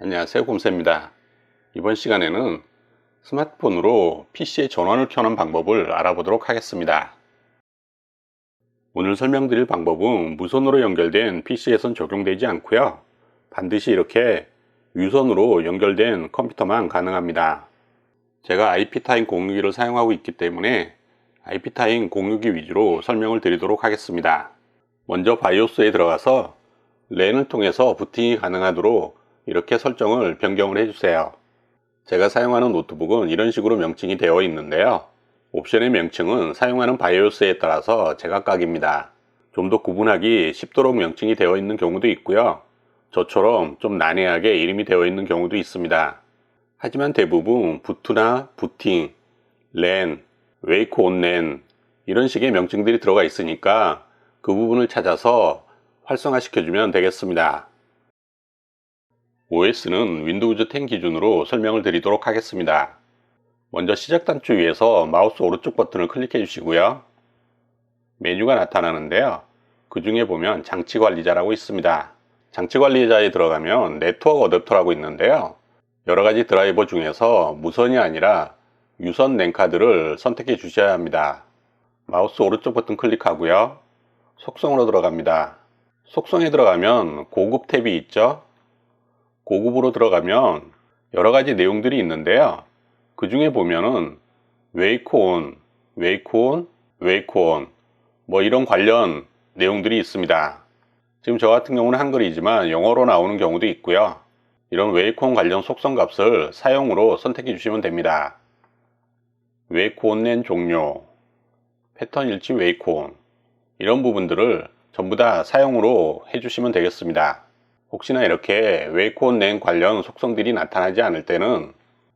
안녕하세요 곰새입니다. 이번 시간에는 스마트폰으로 PC에 전원을 켜는 방법을 알아보도록 하겠습니다. 오늘 설명드릴 방법은 무선으로 연결된 PC에선 적용되지 않고요. 반드시 이렇게 유선으로 연결된 컴퓨터만 가능합니다. 제가 IP타임 공유기를 사용하고 있기 때문에 IP타임 공유기 위주로 설명을 드리도록 하겠습니다. 먼저 바이오스에 들어가서 랜을 통해서 부팅이 가능하도록 이렇게 설정을 변경을 해주세요. 제가 사용하는 노트북은 이런 식으로 명칭이 되어 있는데요. 옵션의 명칭은 사용하는 바이오스에 따라서 제각각입니다. 좀 더 구분하기 쉽도록 명칭이 되어 있는 경우도 있고요. 저처럼 좀 난해하게 이름이 되어 있는 경우도 있습니다. 하지만 대부분 부트나 부팅, 랜, 웨이크 온랜 이런 식의 명칭들이 들어가 있으니까 그 부분을 찾아서 활성화시켜주면 되겠습니다. OS는 윈도우즈 10 기준으로 설명을 드리도록 하겠습니다. 먼저 시작 단추 위에서 마우스 오른쪽 버튼을 클릭해 주시고요. 메뉴가 나타나는데요. 그 중에 보면 장치 관리자라고 있습니다. 장치 관리자에 들어가면 네트워크 어댑터라고 있는데요. 여러 가지 드라이버 중에서 무선이 아니라 유선 랜카드를 선택해 주셔야 합니다. 마우스 오른쪽 버튼 클릭하고요. 속성으로 들어갑니다. 속성에 들어가면 고급 탭이 있죠. 고급으로 들어가면 여러 가지 내용들이 있는데요. 그 중에 보면은 웨이크 온, 웨이크 온, 웨이크 온, 뭐 이런 관련 내용들이 있습니다. 지금 저 같은 경우는 한글이지만 영어로 나오는 경우도 있고요. 이런 웨이크 온 관련 속성 값을 사용으로 선택해 주시면 됩니다. 웨이크 온낸 종료, 패턴 일치 웨이크 온, 이런 부분들을 전부 다 사용으로 해주시면 되겠습니다. 혹시나 이렇게 웨이크온 랜 관련 속성들이 나타나지 않을 때는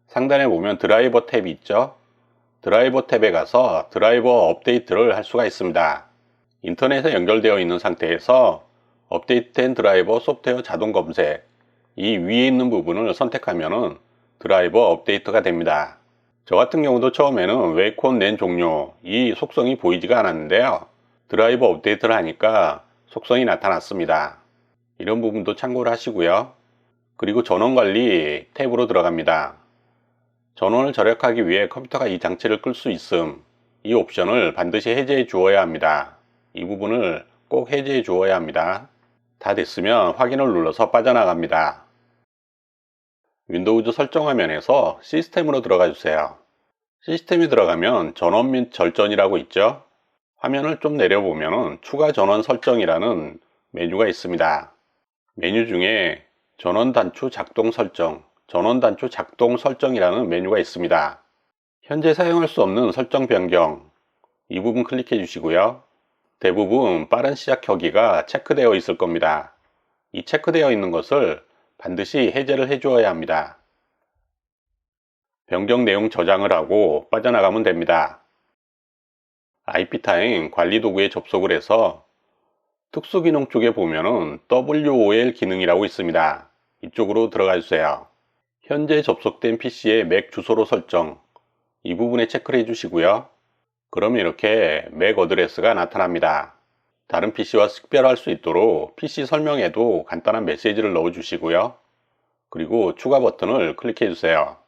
상단에 보면 드라이버 탭이 있죠. 드라이버 탭에 가서 드라이버 업데이트를 할 수가 있습니다. 인터넷에 연결되어 있는 상태에서 업데이트된 드라이버 소프트웨어 자동 검색 이 위에 있는 부분을 선택하면 드라이버 업데이트가 됩니다. 저 같은 경우도 처음에는 웨이크온 랜 종료 이 속성이 보이지가 않았는데요. 드라이버 업데이트를 하니까 속성이 나타났습니다. 이런 부분도 참고를 하시고요. 그리고 전원관리 탭으로 들어갑니다. 전원을 절약하기 위해 컴퓨터가 이 장치를 끌 수 있음 이 옵션을 반드시 해제해 주어야 합니다. 이 부분을 꼭 해제해 주어야 합니다. 다 됐으면 확인을 눌러서 빠져나갑니다. 윈도우즈 설정 화면에서 시스템으로 들어가 주세요. 시스템에 들어가면 전원 및 절전이라고 있죠. 화면을 좀 내려보면 추가 전원 설정이라는 메뉴가 있습니다. 메뉴 중에 전원 단추 작동 설정, 전원 단추 작동 설정이라는 메뉴가 있습니다. 현재 사용할 수 없는 설정 변경 이 부분 클릭해 주시고요. 대부분 빠른 시작 켜기가 체크되어 있을 겁니다. 이 체크되어 있는 것을 반드시 해제를 해 주어야 합니다. 변경 내용 저장을 하고 빠져나가면 됩니다. IP타임 관리 도구에 접속을 해서 특수기능 쪽에 보면은 WOL 기능이라고 있습니다. 이쪽으로 들어가 주세요. 현재 접속된 PC의 맥 주소로 설정 이 부분에 체크를 해주시고요. 그러면 이렇게 맥 어드레스가 나타납니다. 다른 PC와 식별할 수 있도록 PC 설명에도 간단한 메시지를 넣어 주시고요. 그리고 추가 버튼을 클릭해 주세요.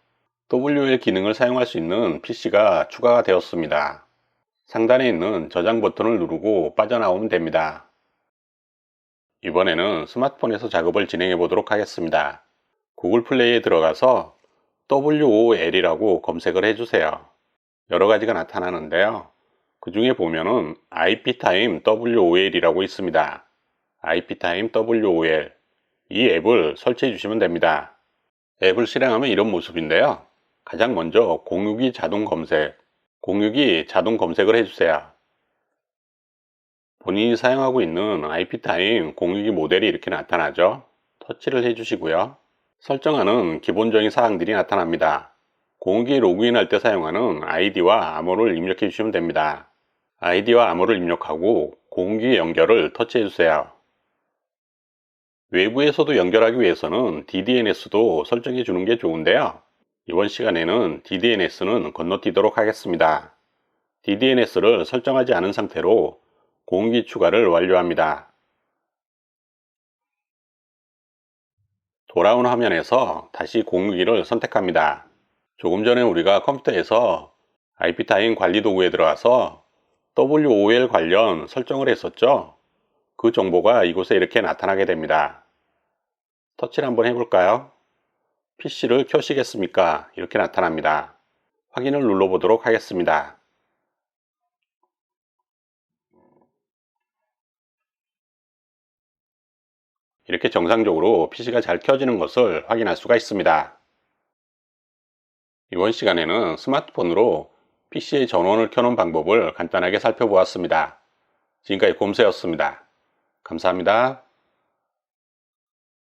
WL 기능을 사용할 수 있는 PC가 추가가 되었습니다. 상단에 있는 저장 버튼을 누르고 빠져나오면 됩니다. 이번에는 스마트폰에서 작업을 진행해 보도록 하겠습니다. 구글 플레이에 들어가서 WOL이라고 검색을 해주세요. 여러 가지가 나타나는데요. 그 중에 보면은 IPTime WOL이라고 있습니다. IPTime WOL 이 앱을 설치해 주시면 됩니다. 앱을 실행하면 이런 모습인데요. 가장 먼저 공유기 자동 검색, 공유기 자동 검색을 해주세요. 본인이 사용하고 있는 IP타임 공유기 모델이 이렇게 나타나죠. 터치를 해주시고요. 설정하는 기본적인 사항들이 나타납니다. 공유기 로그인할 때 사용하는 아이디와 암호를 입력해 주시면 됩니다. 아이디와 암호를 입력하고 공유기 연결을 터치해 주세요. 외부에서도 연결하기 위해서는 DDNS도 설정해 주는 게 좋은데요. 이번 시간에는 DDNS는 건너뛰도록 하겠습니다. DDNS를 설정하지 않은 상태로 공기 추가를 완료합니다. 돌아온 화면에서 다시 공유기를 선택합니다. 조금 전에 우리가 컴퓨터에서 IP타임 관리 도구에 들어가서 WOL 관련 설정을 했었죠. 그 정보가 이곳에 이렇게 나타나게 됩니다. 터치를 한번 해볼까요? PC를 켜시겠습니까? 이렇게 나타납니다. 확인을 눌러보도록 하겠습니다. 이렇게 정상적으로 PC가 잘 켜지는 것을 확인할 수가 있습니다. 이번 시간에는 스마트폰으로 PC의 전원을 켜는 방법을 간단하게 살펴보았습니다. 지금까지 곰세였습니다. 감사합니다.